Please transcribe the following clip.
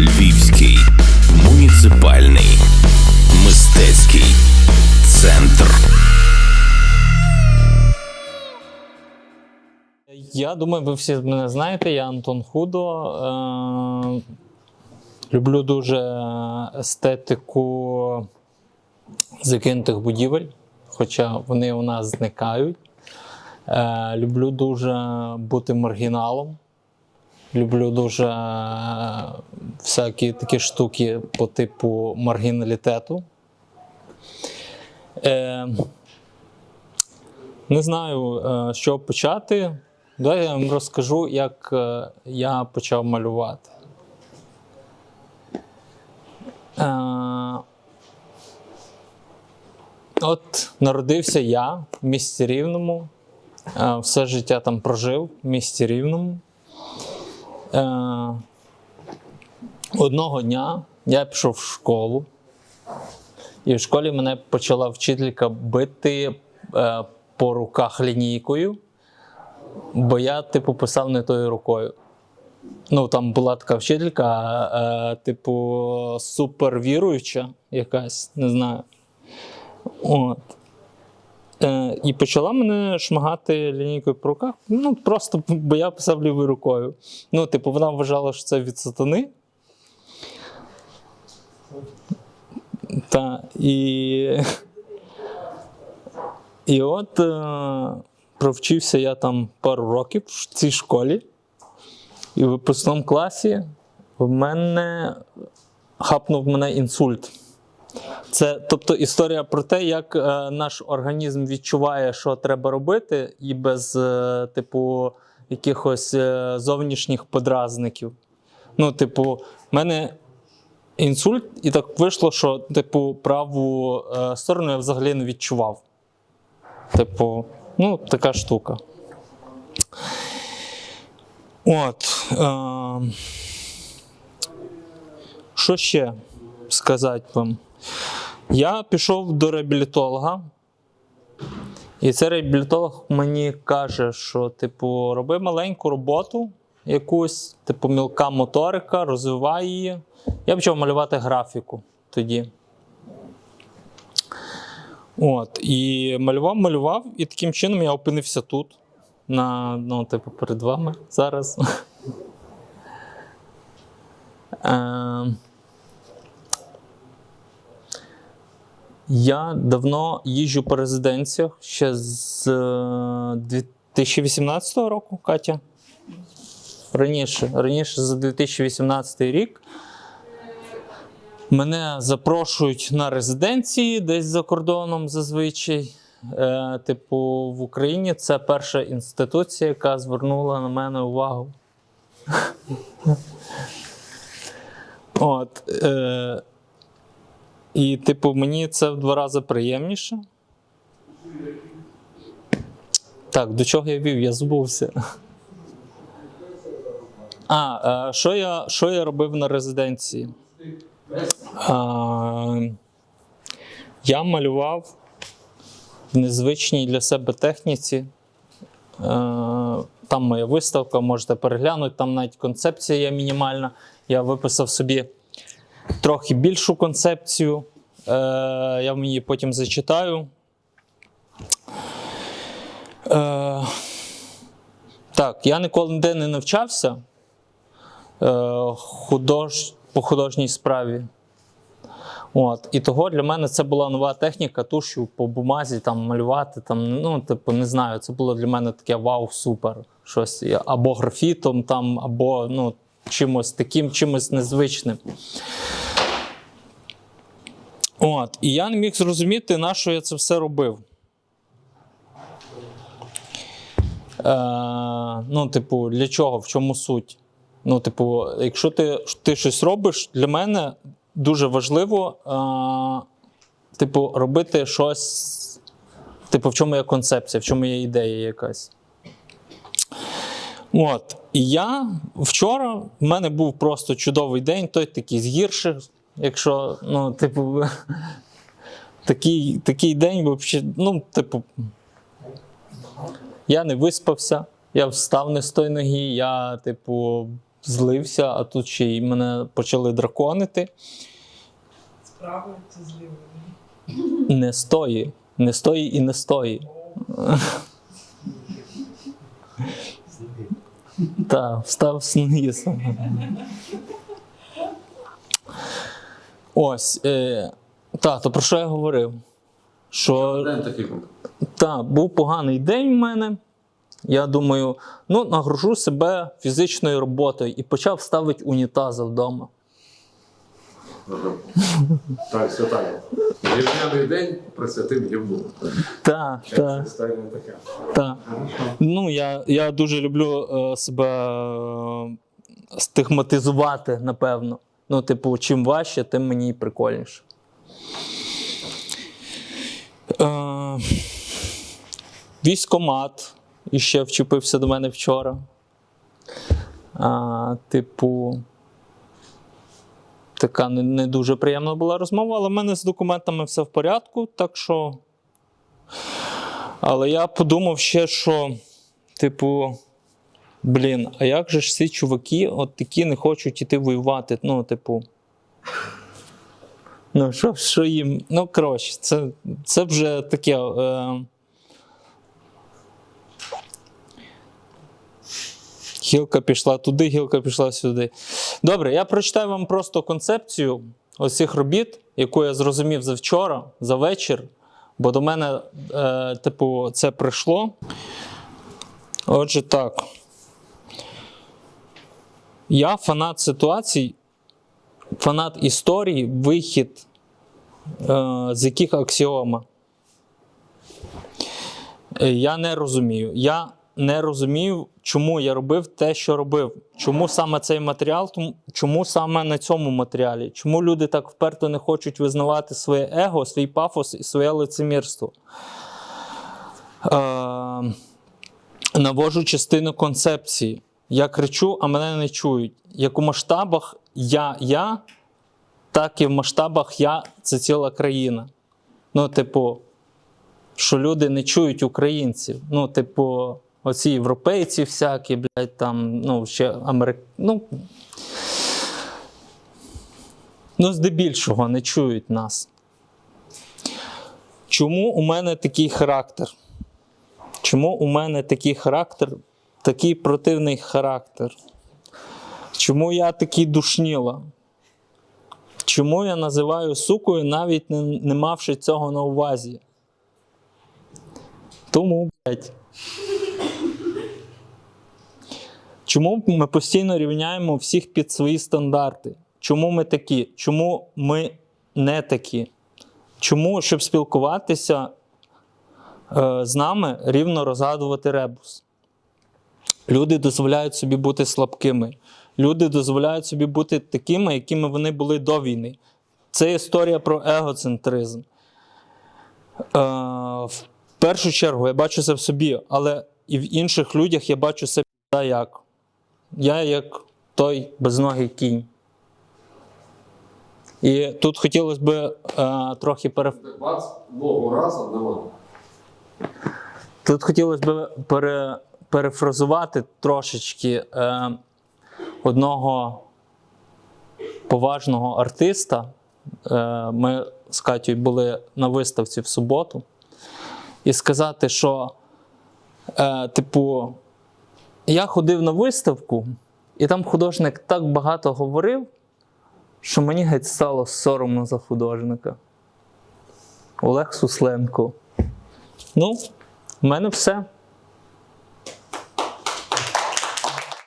Львівський муніципальний мистецький центр. Я думаю, ви всі мене знаєте. Я Антон Худо. Е- люблю дуже естетику закинутих будівель, хоча вони у нас зникають. Е- люблю дуже бути маргіналом. Люблю дуже е, всякі такі штуки по типу маргіналітету. Е- не знаю, е, з чого почати. Давай я вам розкажу, як е, я почав малювати. Е, От народився я в місті Рівному. Е, Все життя там прожив в місті Рівному. Е, Одного дня я пішов в школу, і в школі мене почала вчителька бити е, по руках лінійкою, бо я, типу, писав не тою рукою. Ну, там була така вчителька, е, типу, супервіруюча якась, не знаю. От. Е, і почала мене шмагати лінійкою по руках. Ну, просто бо я писав лівою рукою. Ну, типу, вона вважала, що це від сатани. Та, і, і от е, провчився я там пару років в цій школі. І в випускному класі в мене хапнув мене інсульт. Це тобто історія про те, як е, наш організм відчуває, що треба робити, і без, е, типу, якихось е, зовнішніх подразників. Ну, типу, в мене інсульт, і так вийшло, що, типу, праву е, сторону я взагалі не відчував. Типу, ну, така штука. От. Е, що ще сказати вам? Я пішов до реабілітолога, і цей реабілітолог мені каже, що, типу, роби маленьку роботу, якусь, типу, мілка моторика, розвивай її. Я почав малювати графіку тоді. От, і малював, малював, і таким чином я опинився тут, на, ну, типу, перед вами зараз. Я давно їжджу по резиденціях ще з е, 2018 року, Катя. Раніше, раніше за 2018 рік. Мене запрошують на резиденції десь за кордоном зазвичай. Е, типу, в Україні це перша інституція, яка звернула на мене увагу. От. Е, і, типу, мені це в два рази приємніше. Так, до чого я вів? Я забувся. А, е, що я, що я робив на резиденції? А, я малював в незвичній для себе техніці. Е, Там моя виставка, можете переглянути, там навіть концепція є мінімальна. Я виписав собі трохи більшу концепцію. Е, Я вам її потім зачитаю. Е, Так, я ніколи ніде не навчався е, худож, по художній справі. От. І того для мене це була нова техніка тушу по бумазі там, малювати. Там, ну, типу, не знаю, це було для мене таке вау, супер. Щось або графітом, там, або ну, чимось таким, чимось незвичним. От. І я не міг зрозуміти, на що я це все робив. Е, ну, типу, для чого, в чому суть? Ну, типу, якщо ти, ти щось робиш, для мене дуже важливо, е, типу, робити щось, типу, в чому є концепція, в чому є ідея якась. От. І я вчора в мене був просто чудовий день, той такий з гірших, якщо, ну, типу, такий, такий день, взагалі, ну, типу, я не виспався, я встав не з тої ноги, я, типу, злився, а тут ще й мене почали драконити. Справою чи злівою? Не стої, не стої і не стої. Так, встав з низ. Ось. Е, так, то про що я говорив? Що День такий був. так, був поганий день в мене. Я думаю, ну, нагружу себе фізичною роботою і почав ставити унітази вдома. Так, все так. Гівняний день присвятив гівну. Так, так. Так. Ну, я, я дуже люблю е, себе е, стигматизувати, напевно. Ну, типу, чим важче, тим мені прикольніше. Е, військомат іще вчепився до мене вчора. А, типу, така не, дуже приємна була розмова, але в мене з документами все в порядку, так що. Але я подумав ще, що, типу, блін, а як же ж ці чуваки, от такі не хочуть іти воювати? Ну, типу. Ну, що, що їм. Ну, коротше, це, це вже таке. Е... Гілка пішла туди, гілка пішла сюди. Добре, я прочитаю вам просто концепцію ось цих робіт, яку я зрозумів за вчора, за вечір, бо до мене, е, типу, це прийшло. Отже, так. Я фанат ситуацій, фанат історії, вихід, е, з яких аксіома. Е, Я не розумію. Я не розумів, чому я робив те, що робив. Чому саме цей матеріал, чому саме на цьому матеріалі? Чому люди так вперто не хочуть визнавати своє его, свій пафос і своє лицемірство? Е, навожу частину концепції. Я кричу, а мене не чують. Як у масштабах я, я, так і в масштабах я це ціла країна. Ну, типу, що люди не чують українців. Ну, типу, оці європейці всякі, блядь, там, ну, ще Америк... Ну, ну, здебільшого не чують нас. Чому у мене такий характер? Чому у мене такий характер, такий противний характер? Чому я такий душніла? Чому я називаю сукою, навіть не, не мавши цього на увазі? Тому, блядь. Чому ми постійно рівняємо всіх під свої стандарти? Чому ми такі? Чому ми не такі? Чому, щоб спілкуватися е, з нами, рівно розгадувати ребус? Люди дозволяють собі бути слабкими. Люди дозволяють собі бути такими, якими вони були до війни. Це історія про егоцентризм. Е, в першу чергу я бачу це в собі, але і в інших людях я бачу це як. Я як той безногий кінь. І тут хотілося б е, трохи пере... Тут хотілося б пере... перефразувати трошечки е, одного поважного артиста. Е, ми з Катю були на виставці в суботу. І сказати, що, е, типу, я ходив на виставку, і там художник так багато говорив, що мені геть стало соромно за художника. Олег Сусленко. Ну, в мене все.